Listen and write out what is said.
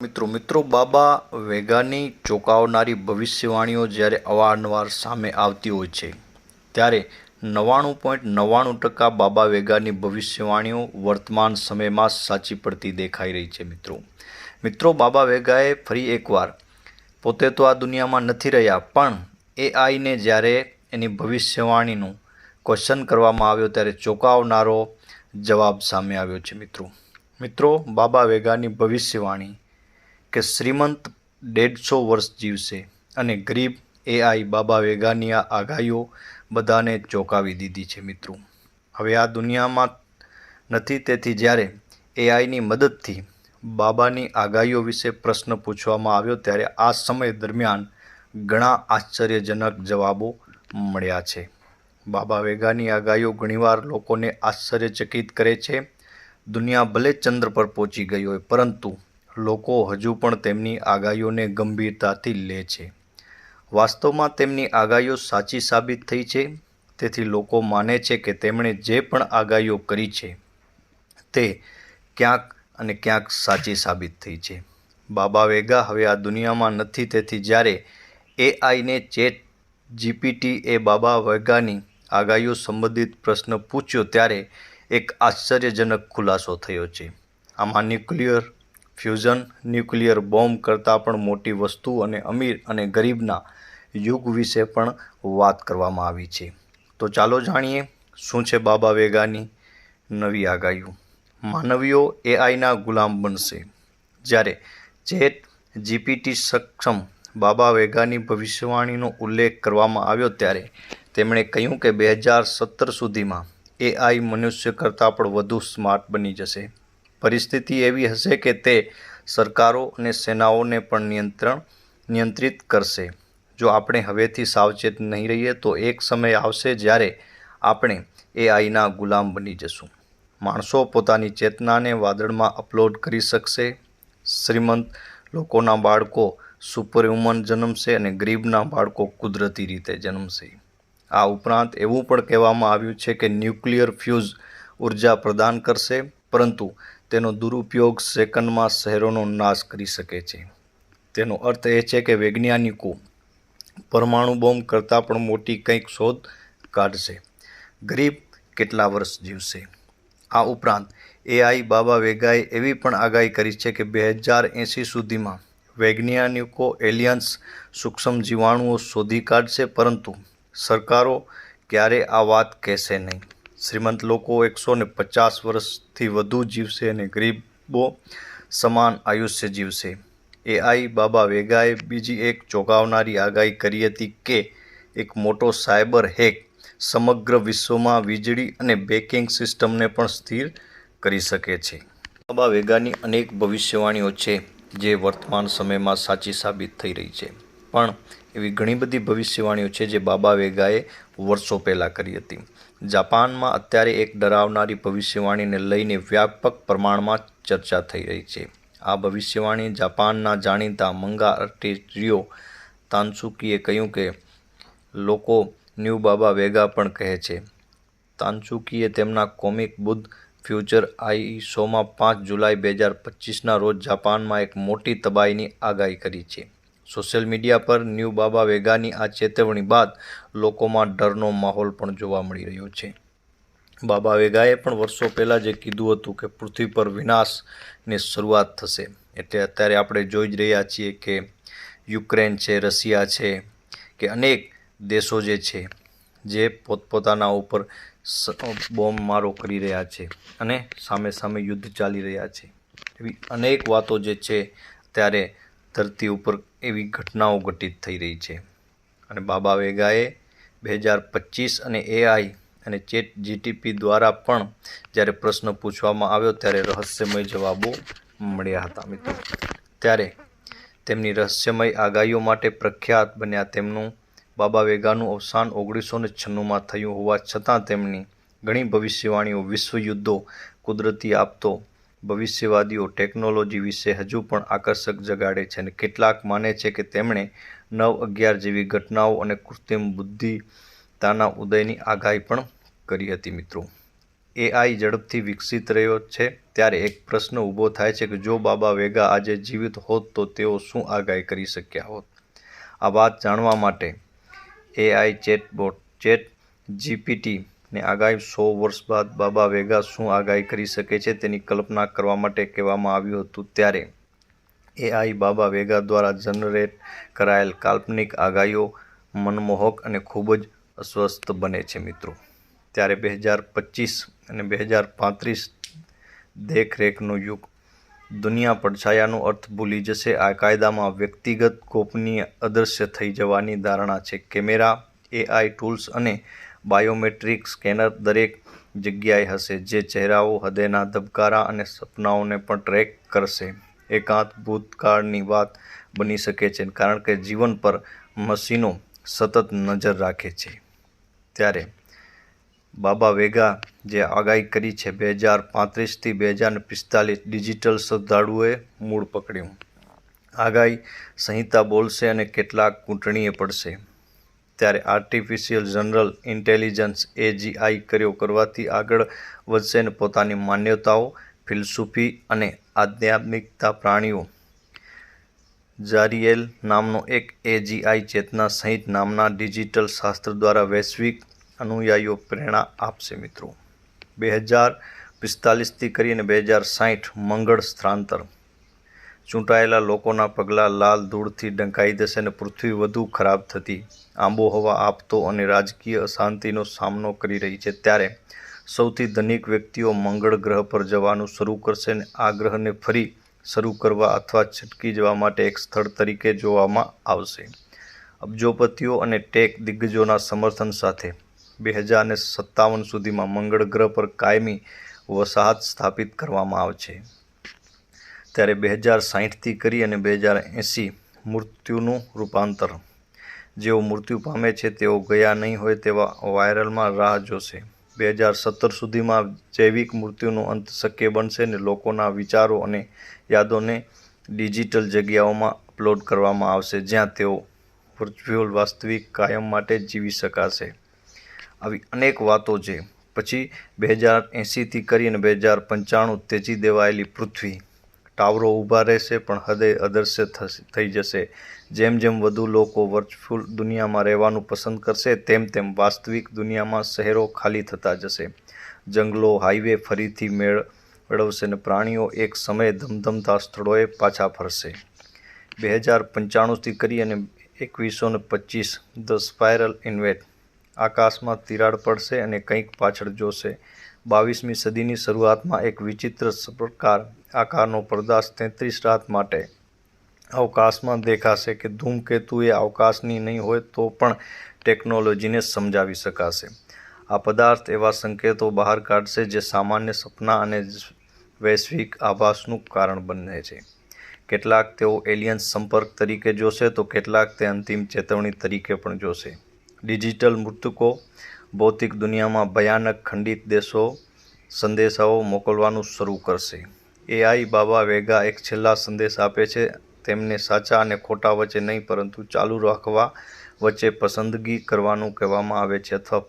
મિત્રો મિત્રો, બાબા વેગાની ચોંકાવનારી ભવિષ્યવાણીઓ જ્યારે અવારનવાર સામે આવતી હોય છે, ત્યારે નવ્વાણું પોઈન્ટ નવ્વાણું ટકા બાબા વેગાની ભવિષ્યવાણીઓ વર્તમાન સમયમાં સાચી પડતી દેખાઈ રહી છે, મિત્રો. મિત્રો, બાબા વેગાએ ફરી એકવાર પોતે તો આ દુનિયામાં નથી રહ્યા, પણ એઆઈને જ્યારે એની ભવિષ્યવાણીનું ક્વેશ્ચન કરવામાં આવ્યો, ત્યારે ચોંકાવનારો જવાબ સામે આવ્યો છે, મિત્રો. મિત્રો, બાબા વેગાની ભવિષ્યવાણી કે શ્રીમંત દેઢસો વર્ષ જીવશે અને ગરીબ એઆઈ બાબા વેગાની આ આગાહીઓ બધાને ચોંકાવી દીધી છે મિત્રો. હવે આ દુનિયામાં નથી, તેથી જ્યારે એઆઈની મદદથી બાબાની આગાહીઓ વિશે પ્રશ્ન પૂછવામાં આવ્યો, ત્યારે આ સમય દરમિયાન ઘણા આશ્ચર્યજનક જવાબો મળ્યા છે. બાબા વેગાની આગાહીઓ ઘણીવાર લોકોને આશ્ચર્યચકિત કરે છે. દુનિયા ભલે ચંદ્ર પર પહોંચી ગઈ હોય, પરંતુ લોકો હજુ પણ તેમની આગાહીઓને ગંભીરતાથી લે છે. વાસ્તવમાં તેમની આગાહીઓ સાચી સાબિત થઈ છે. તેથી લોકો માને છે કે તેમણે જે પણ આગાહીઓ કરી છે, તે ક્યાંક અને ક્યાંક સાચી સાબિત થઈ છે. બાબા વેગા હવે આ દુનિયામાં નથી. તેથી જ્યારે એઆઈને ચેટ જીપીટી એ બાબા વેગાની આગાહીઓ સંબંધિત પ્રશ્ન પૂછ્યો, ત્યારે એક આશ્ચર્યજનક ખુલાસો થયો છે. આમાં ન્યુક્લિયર ફ્યુઝન ન્યુક્લિયર બોમ્બ કરતાં પણ મોટી વસ્તુ અને અમીર અને ગરીબના યુગ વિશે પણ વાત કરવામાં આવી છે. તો ચાલો જાણીએ શું છે બાબા વેગાની નવી આગાહીઓ. માનવીઓ એઆઈના ગુલામ બનશે. જ્યારે જેટ જીપીટી સક્ષમ બાબા વેગાની ભવિષ્યવાણીનો ઉલ્લેખ કરવામાં આવ્યો ત્યારે તેમણે કહ્યું કે બે હજાર સત્તર સુધીમાં એઆઈ મનુષ્ય કરતાં પણ વધુ સ્માર્ટ બની જશે. પરિસ્થિતિ એવી હશે કે તે સરકારો અને સેનાઓને પણ નિયંત્રણ નિયંત્રિત કરશે. જો આપણે હવેથી સાવચેત નહીં રહીએ, તો એક સમય આવશે જ્યારે આપણે એઆઈના ગુલામ બની જશું. માણસો પોતાની ચેતનાને વાદળમાં અપલોડ કરી શકશે. શ્રીમંત લોકોના બાળકો સુપર હ્યુમન જન્મશે અને ગરીબના બાળકો કુદરતી રીતે જન્મશે. આ ઉપરાંત એવું પણ કહેવામાં આવ્યું છે કે ન્યુક્લિયર ફ્યુઝ ઊર્જા પ્રદાન કરશે, પરંતુ તેનો દુરુપયોગ સેકન્ડમાં શહેરોનો નાશ કરી શકે છે. તેનો અર્થ એ છે કે વૈજ્ઞાનિકો પરમાણુ બોમ્બ કરતાં પણ મોટી કંઈક શોધ કાઢશે. ગરીબ કેટલા વર્ષ જીવશે? આ ઉપરાંત એઆઈ બાબા વેગાએ એવી પણ આગાહી કરી છે કે બે હજાર એંસી સુધીમાં વૈજ્ઞાનિકો એલિયન્સ સૂક્ષ્મ જીવાણુઓ શોધી કાઢશે, પરંતુ સરકારો ક્યારે આ વાત કહેશે નહીં. શ્રીમંત લોકો એકસો ને પચાસ વર્ષથી વધુ જીવશે અને ગરીબો સમાન આયુષ્ય જીવશે. એઆઈ બાબા વેગાએ બીજી એક ચોંકાવનારી આગાહી કરી હતી કે એક મોટો સાયબર હેક સમગ્ર વિશ્વમાં વીજળી અને બેકિંગ સિસ્ટમને પણ સ્થિર કરી શકે છે. બાબા વેગાની અનેક ભવિષ્યવાણીઓ છે જે વર્તમાન સમયમાં સાચી સાબિત થઈ રહી છે. પણ એવી ઘણી બધી ભવિષ્યવાણીઓ છે જે બાબા વેગાએ વર્ષો પહેલાં કરી હતી. જાપાનમાં અત્યારે એક ડરાવનારી ભવિષ્યવાણીને લઈને વ્યાપક પ્રમાણમાં ચર્ચા થઈ રહી છે. આ ભવિષ્યવાણી જાપાનના જાણીતા મંગા આર્ટિસ્ટ તાનસુકીએ કહ્યું કે, લોકો ન્યૂ બાબા વેગા પણ કહે છે. તાનસુકીએ તેમના કોમિક બુદ્ધ ફ્યુચર આઈ શોમાં પાંચ જુલાઈ બે હજાર પચીસના રોજ જાપાનમાં એક મોટી તબાહીની આગાહી કરી છે. સોશિયલ મીડિયા પર ન્યૂ બાબા વેગાની આ ચેતવણી બાદ લોકોમાં ડરનો માહોલ પણ જોવા મળી રહ્યો છે. બાબા વેગાએ પણ વર્ષો પહેલાં જે કીધું હતું કે પૃથ્વી પર વિનાશની શરૂઆત થશે, એટલે અત્યારે આપણે જોઈ જ રહ્યા છીએ કે યુક્રેન છે, રશિયા છે, કે અનેક દેશો જે છે, જે પોતપોતાના ઉપર બોમ્બ મારો કરી રહ્યા છે અને સામે સામે યુદ્ધ ચાલી રહ્યા છે. એવી અનેક વાતો જે છે ત્યારે ધરતી ઉપર એવી ઘટનાઓ ઘટિત થઈ રહી છે. અને બાબા વેગાએ બે હજાર પચીસ અને એઆઈ અને ચેટ જીટીપી દ્વારા પણ જ્યારે પ્રશ્ન પૂછવામાં આવ્યો ત્યારે રહસ્યમય જવાબો મળ્યા હતા, મિત્રો. ત્યારે તેમની રહસ્યમય આગાહીઓ માટે પ્રખ્યાત બન્યા તેમનું બાબા વેગાનું અવસાન ઓગણીસો ને છન્નુંમાં થયું હોવા છતાં તેમની ઘણી ભવિષ્યવાણીઓ વિશ્વયુદ્ધો કુદરતી આપતો ભવિષ્યવાદીઓ ટેકનોલોજી વિશે હજુ પણ આકર્ષક જગાડે છે અને કેટલાક માને છે કે તેમણે નવ અગિયાર જેવી ઘટનાઓ અને કૃત્રિમ બુદ્ધિતાના ઉદયની આગાહી પણ કરી હતી મિત્રો. એઆઈ ઝડપથી વિકસિત રહ્યો છે ત્યારે એક પ્રશ્ન ઊભો થાય છે કે જો બાબા વેગા આજે જીવિત હોત તો તેઓ શું આગાહી કરી શક્યા હોત? આ વાત જાણવા માટે એઆઈ ચેટબોટ ચેટ જીપીટીને આગાહી સો વર્ષ બાદ બાબા વેગા શું આગાહી કરી શકે છે તેની કલ્પના કરવા માટે કહેવામાં આવ્યું હતું ત્યારે એઆઈ બાબા વેગા દ્વારા જનરેટ કરાયેલ કાલ્પનિક આગાહીઓ મનમોહક અને ખૂબ જ અસ્વસ્થ બને છે મિત્રો. ત્યારે બે હજાર પચીસ અને બે હજાર પાંત્રીસ દેખરેખનો યુગ દુનિયા પડછાયાનો અર્થ ભૂલી જશે. આ કાયદામાં વ્યક્તિગત ગોપનીય અદૃશ્ય થઈ જવાની ધારણા છે. કેમેરા એઆઈ ટૂલ્સ અને બાયોમેટ્રિક સ્કેનર દરેક જગ્યાએ હશે, જે ચહેરાઓ, હૃદયના ધબકારા અને સપનાઓને પણ ટ્રેક કરશે. એકાંત ભૂતકાળની વાત બની શકે છે, કારણ કે જીવન પર મશીનો સતત નજર રાખે છે. ત્યારે બાબા વેગા જે આગાહી કરી છે, બે હજાર પાંત્રીસથી બે હજાર પિસ્તાલીસ ડિજિટલ શ્રદ્ધાળુઓએ મૂળ પકડ્યું. આગાહી સંહિતા બોલશે અને કેટલાક કૂંટણીએ પડશે. ત્યારે આર્ટિફિશિયલ જનરલ ઇન્ટેલિજન્સ એજીઆઈ કર્યો. કરવાથી આગળ વધશે અને પોતાની માન્યતાઓ, ફિલસૂફી અને આધ્યાત્મિકતા પ્રાણીઓ. જારિયેલ નામનો એક એજીઆઈ ચેતના સહિત નામના ડિજિટલ શાસ્ત્ર દ્વારા વૈશ્વિક અનુયાયીઓ પ્રેરણા આપશે મિત્રો. બે હજાર પિસ્તાલીસથી કરીને બે હજાર સાઠ મંગળ સ્થળાંતર. ચૂંટાયેલા લોકોના પગલાં લાલ ધૂળથી ઢંકાઈ જશે અને પૃથ્વી વધુ ખરાબ થતી. આબોહવા આપતો અને રાજકીય અશાંતિનો સામનો કરી રહી છે ત્યારે સૌથી ધનિક વ્યક્તિઓ મંગળ ગ્રહ પર જવાનું શરૂ કરશે અને આ ગ્રહને ફરી શરૂ કરવા અથવા છટકી જવા માટે એક સ્થળ તરીકે જોવામાં આવશે. અબજોપતિઓ અને ટેક દિગ્ગજોના સમર્થન સાથે બે હજાર સત્તાવન સુધીમાં મંગળ ગ્રહ પર કાયમી વસાહત સ્થાપિત કરવામાં આવશે. ત્યારે બે હજાર સાહીઠથી કરી અને બે હજાર એંસી મૃત્યુનું રૂપાંતર. જેઓ મૃત્યુ પામે છે, તેઓ ગયા નહીં હોય તેવા વાયરલમાં રાહ જોશે. બે હજાર સત્તર સુધીમાં જૈવિક મૃત્યુનો અંત શક્ય બનશે અને લોકોના વિચારો અને યાદોને ડિજિટલ જગ્યાઓમાં અપલોડ કરવામાં આવશે, જ્યાં તેઓ વર્ચ્યુઅલ વાસ્તવિક કાયમ માટે જીવી શકાશે. આવી અનેક વાતો છે. પછી બે હજાર એંસીથી કરીને બે હજાર પંચાણું તેજી દેવાયેલી પૃથ્વી ટાવરો ઊભા રહેશે, પણ હૃદય અદૃશ્ય થઈ જશે. જેમ જેમ વધુ લોકો વર્ચ્યુઅલ દુનિયામાં રહેવાનું પસંદ કરશે, તેમ તેમ વાસ્તવિક દુનિયામાં શહેરો ખાલી થતા જશે. જંગલો, હાઈવે ફરીથી મેળ, મેળવશે અને પ્રાણીઓ એક સમયે ધમધમતા સ્થળોએ પાછા ફરશે. બે હજાર પંચાણુંથી કરી અને એકવીસો ને પચીસ, ધ સ્પાયરલ ઇન્વેટ. આકાશમાં તિરાડ પડશે અને કંઈક પાછળ જોશે. બાવીસમી સદીની શરૂઆતમાં એક વિચિત્ર પ્રકાર આકારનો પદાર્થ તેત્રીસ રાત માટે અવકાશમાં દેખાશે કે ધૂમકેતુ એ અવકાશની નહીં હોય તો પણ ટેકનોલોજીને સમજાવી શકાશે. આ પદાર્થ એવા સંકેતો બહાર કાઢશે જે સામાન્ય સપના અને વૈશ્વિક આભાસનું કારણ બને છે. કેટલાક તેઓ એલિયન્સ સંપર્ક તરીકે જોશે તો કેટલાક તે અંતિમ ચેતવણી તરીકે પણ જોશે. ડિજિટલ મૃતકો, ભૌતિક દુનિયામાં ભયાનક ખંડિત દેશો, સંદેશાઓ મોકલવાનું શરૂ કરશે. એઆઈ બાબા વેગા એક છેલ્લા સંદેશ આપે છે. તેમને સાચા અને ખોટા વચ્ચે નહીં, પરંતુ ચાલુ રાખવા વચ્ચે પસંદગી કરવાનું કહેવામાં આવે છે અથવા